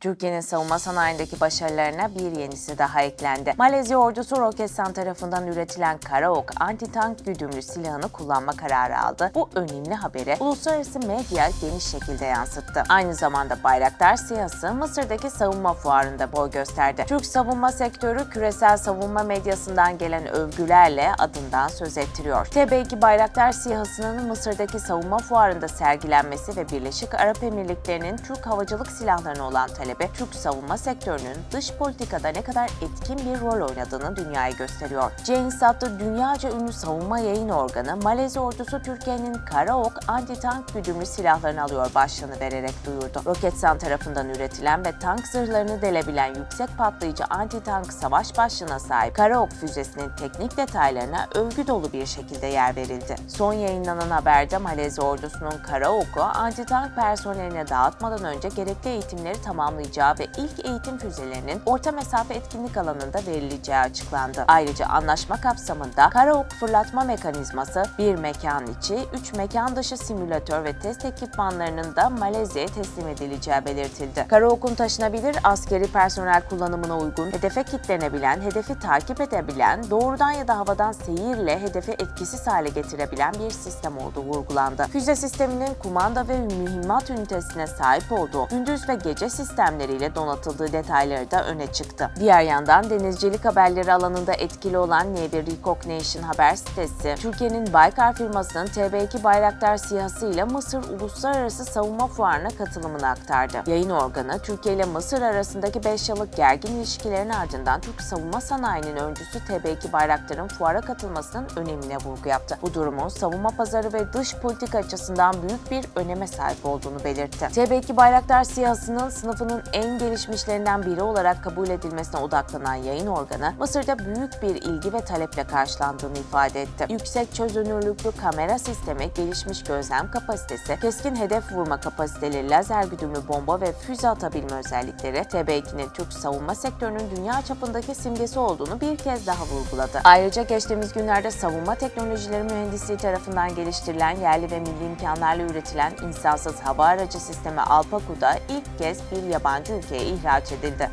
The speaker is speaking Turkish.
Türkiye'nin savunma sanayindeki başarılarına bir yenisi daha eklendi. Malezya ordusu Roketsan tarafından üretilen Karaok anti-tank güdümlü silahını kullanma kararı aldı. Bu önemli haberi uluslararası medya geniş şekilde yansıttı. Aynı zamanda Bayraktar siyası Mısır'daki savunma fuarında boy gösterdi. Türk savunma sektörü küresel savunma medyasından gelen övgülerle adından söz ettiriyor. TB2 Bayraktar siyasının Mısır'daki savunma fuarında sergilenmesi ve Birleşik Arap Emirlikleri'nin Türk havacılık silahlarına olan talebi, Türk savunma sektörünün dış politikada ne kadar etkin bir rol oynadığını dünyaya gösteriyor. CNSAT'ta dünyaca ünlü savunma yayın organı, Malezya ordusu Türkiye'nin Karaok anti-tank güdümlü silahlarını alıyor başlığını vererek duyurdu. Roketsan tarafından üretilen ve tank zırhlarını delebilen yüksek patlayıcı anti-tank savaş başlığına sahip Karaok füzesinin teknik detaylarına övgü dolu bir şekilde yer verildi. Son yayınlanan haberde Malezya ordusunun Karaok'u anti-tank personeline dağıtmadan önce gerekli eğitimleri tamamlayacağı ve ilk eğitim füzelerinin orta mesafe etkinlik alanında verileceği açıklandı. Ayrıca anlaşma kapsamında Karaok fırlatma mekanizması, bir mekan içi, üç mekan dışı simülatör ve test ekipmanlarının da Malezya'ya teslim edileceği belirtildi. Karaok'un taşınabilir askeri personel kullanımına uygun, hedefe kilitlenebilen, hedefi takip edebilen, doğrudan ya da havadan seyirle hedefi etkisiz hale getirebilen bir sistem olduğu vurgulandı. Füze sisteminin kumanda ve mühimmat ünitesine sahip olduğu, gündüz ve gece sistemleriyle donatıldığı detayları da öne çıktı. Diğer yandan denizcilik haberleri alanında etkili olan Navy Recognition haber sitesi, Türkiye'nin Baykar firmasının TB2 Bayraktar siyası ile Mısır Uluslararası Savunma Fuarı'na katılımını aktardı. Yayın organı, Türkiye ile Mısır arasındaki 5 yıllık gergin ilişkilerin ardından Türk savunma sanayinin öncüsü TB2 Bayraktar'ın fuara katılmasının önemine vurgu yaptı. Bu durumun savunma pazarı ve dış politika açısından büyük bir öneme sahip olduğunu belirtti. TB2 Bayraktar siyasının sınıfının en gelişmişlerinden biri olarak kabul edilmesine odaklanan yayın organı, Mısır'da büyük bir ilgi ve taleple karşılandığını ifade etti. Yüksek çözünürlüklü kamera sistemi, gelişmiş gözlem kapasitesi, keskin hedef vurma kapasiteli lazer güdümlü bomba ve füze atabilme özellikleri TB2'nin Türk savunma sektörünün dünya çapındaki simgesi olduğunu bir kez daha vurguladı. Ayrıca geçtiğimiz günlerde savunma teknolojileri mühendisliği tarafından geliştirilen yerli ve milli imkanlarla üretilen insansız hava aracı sistemi Alpaku'da ilk kez bir yabancı ülkeye ihraç edildi.